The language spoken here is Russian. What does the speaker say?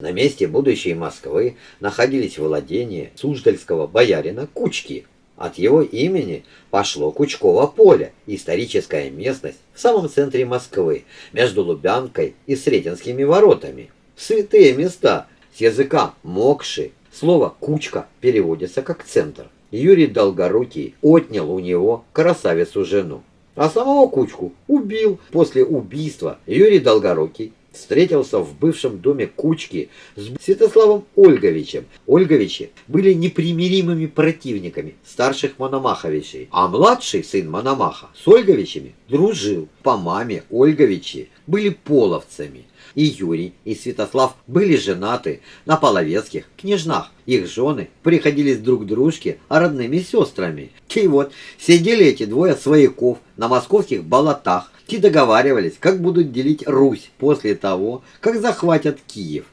На месте будущей Москвы находились владения Суздальского боярина Кучки. От его имени пошло Кучково поле, историческая местность в самом центре Москвы, между Лубянкой и Сретенскими воротами. Святые места с языка «мокши». Слово «кучка» переводится как «центр». Юрий Долгорукий отнял у него красавицу-жену, а самого Кучку убил. После убийства Юрий Долгорукий встретился в бывшем доме Кучки с Святославом Ольговичем. Ольговичи были непримиримыми противниками старших Мономаховичей, а младший сын Мономаха с Ольговичами дружил. По маме Ольговичи были половцами. И Юрий, и Святослав были женаты на половецких княжнах. Их жены приходились друг дружке родными сестрами. И вот сидели эти двое свояков на московских болотах, и договаривались, как будут делить Русь после того, как захватят Киев.